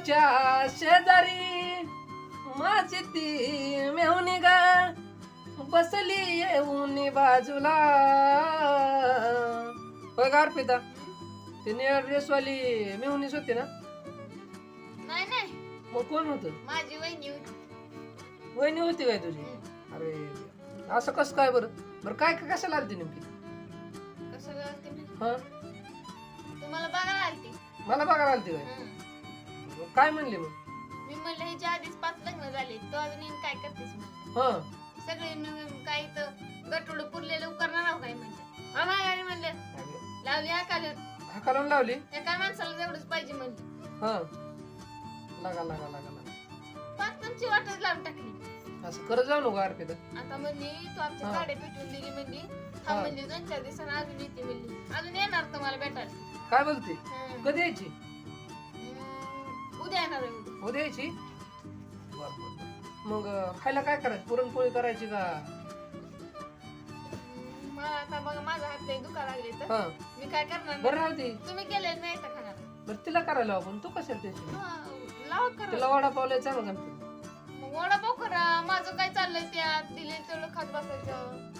घराच्या शेजारी. माझी ती मेहुनी गा. बसली येऊन बाजूला. का अर्पिता ती निळ्या ड्रेसवाली मेहुनीच होती ना? नाही नाही. मग कोण होतं? माझी वहिनी होती. वहिनी होती काय तुझी. अरे असं कसं काय बरं? बरं काय काय कशाला आलती नेमकी? कसं मी? हा? तुम्हाला बघायला आलती. मला बघायला आलती काय हं. काय म्हणले मग? मी म्हणलं ह्याच्या आधीच पाच लग्न झाले तो अजून येऊन काय करतेस म्हणलं. हा. सगळे काही तर गटोड पुरलेलं करणार आहो काय म्हणजे हा माघारी म्हणलं. लावली हा काल हाकालून लावली? एका माणसाला तेवढंच पाहिजे म्हणली. हा. लागा लागा लागा लागा. पाच तुमची वाटच लावून टाकली. असं करत जाऊ नको अर्पिता आता म्हणली तू आमच्या हा. गाड्या पेटवून दिली म्हणली. हा. हा. म्हणली दोन चार दिवसांनी अजून येते म्हणली. अजून येणार तुम्हाला भेटायला. काय बोलते? हं. कधी यायची? हं. येणार आहे उद्या उद्या यायची? बर, बर, बर. मग खायला काय करायचं? पुरणपोळी करायची का? हं, मला आता बघा माझा हात लय दुखा लागले तर. हा. मी काय करणार बरं राहते तुम्ही केले नाही तर खाणार. बरं तिला करायला आपण. तू कशाला त्याची? हा, लावा करा तिला वडापाव लय चांगलं जमते मग वडापाव करा माझं काय चाललंय त्यात? दिले तेवढं खात बसायचं.